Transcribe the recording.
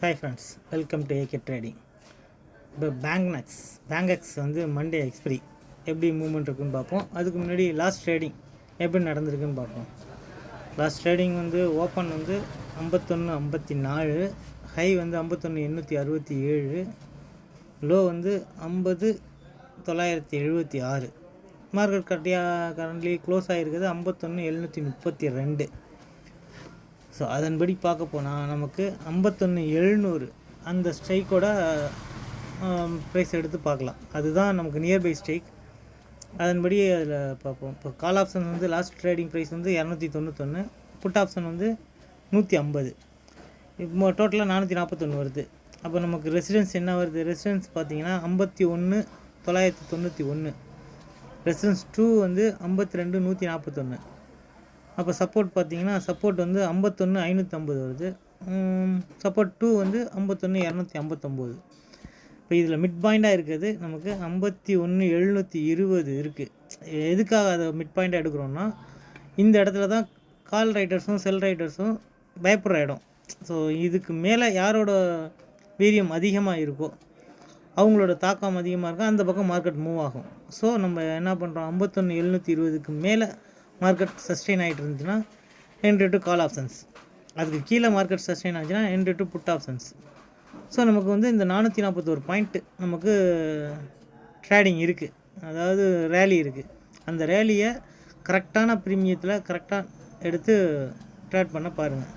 Hi friends welcome to AK trading இப்போ bank நக்ஸ் bank X வந்து மண்டே எக்ஸ்பிரி எப்படி மூவ்மெண்ட் இருக்குன்னு பார்ப்போம். அதுக்கு முன்னாடி லாஸ்ட் ட்ரேடிங் எப்படி நடந்திருக்குன்னு பார்ப்போம். லாஸ்ட் ட்ரேடிங் வந்து ஓப்பன் வந்து ஐம்பத்தொன்று ஐம்பத்தி நாலு ஹை வந்து ஐம்பத்தொன்று எண்ணூற்றி அறுபத்தி ஏழு லோ வந்து ஐம்பது தொள்ளாயிரத்தி எழுபத்தி ஆறு. மார்க்கெட் கட்டியாக கரண்ட்லி க்ளோஸ் ஆகிருக்குது ஐம்பத்தொன்று எழுநூற்றி முப்பத்தி ரெண்டு. ஸோ அதன்படி பார்க்க போனால் நமக்கு ஐம்பத்தொன்று எழுநூறு அந்த ஸ்ட்ரைக்கோட ப்ரைஸ் எடுத்து பார்க்கலாம். அதுதான் நமக்கு நியர்பை ஸ்ட்ரைக் அதன்படி அதில் பார்ப்போம். இப்போ கால் ஆப்ஷன் வந்து லாஸ்ட் ட்ரேடிங் ப்ரைஸ் வந்து இரநூத்தி தொண்ணூத்தொன்று புட் ஆப்ஷன் வந்து நூற்றி ஐம்பது. இப்போ டோட்டலாக நானூற்றி நாற்பத்தொன்று வருது. அப்போ நமக்கு ரெசிடென்ஸ் என்ன வருது? ரெசிடென்ஸ் பார்த்தீங்கன்னா ஐம்பத்தி ஒன்று தொள்ளாயிரத்தி தொண்ணூற்றி ஒன்று ரெசிடென்ஸ் டூ வந்து ஐம்பத்தி ரெண்டு நூற்றி நாற்பத்தொன்று அப்போ சப்போர்ட் பார்த்தீங்கன்னா சப்போர்ட் வந்து ஐம்பத்தொன்று ஐநூற்றம்பது வருது. சப்போர்ட் டூ வந்து ஐம்பத்தொன்று இரநூத்தி ஐம்பத்தொம்போது. இப்போ இதில் மிட் பாயிண்டாக இருக்கிறது நமக்கு ஐம்பத்தி ஒன்று எழுநூற்றி இருபது இருக்குது எதுக்காக அதை மிட் பாயிண்டாக எடுக்கிறோன்னா இந்த இடத்துல தான் கால் ரைட்டர்ஸும் செல் ரைட்டர்ஸும் பயப்படுற இடம். ஸோ இதுக்கு மேலே யாரோட வீரியம் அதிகமாக இருக்கோ அவங்களோட தாக்கம் அதிகமாக இருக்கும் அந்த பக்கம் மார்க்கெட் மூவ் ஆகும். ஸோ நம்ம என்ன பண்ணுறோம் ஐம்பத்தொன்று எழுநூற்றி இருபதுக்கு மேலே மார்க்கெட் சஸ்டெயின் ஆகிட்டு இருந்துச்சுன்னா என்ட்ரி டு கால் ஆப்ஷன்ஸ் அதுக்கு கீழே மார்க்கெட் சஸ்டெயின் ஆச்சுன்னா entry to put options so நமக்கு வந்து இந்த நானூற்றி நாற்பத்தோரு பாயிண்ட்டு நமக்கு ட்ரேடிங் இருக்குது அதாவது ரேலி இருக்குது அந்த ரேலியை கரெக்டான ப்ரீமியத்தில் கரெக்டாக எடுத்து ட்ரேட் பண்ண பாருங்கள்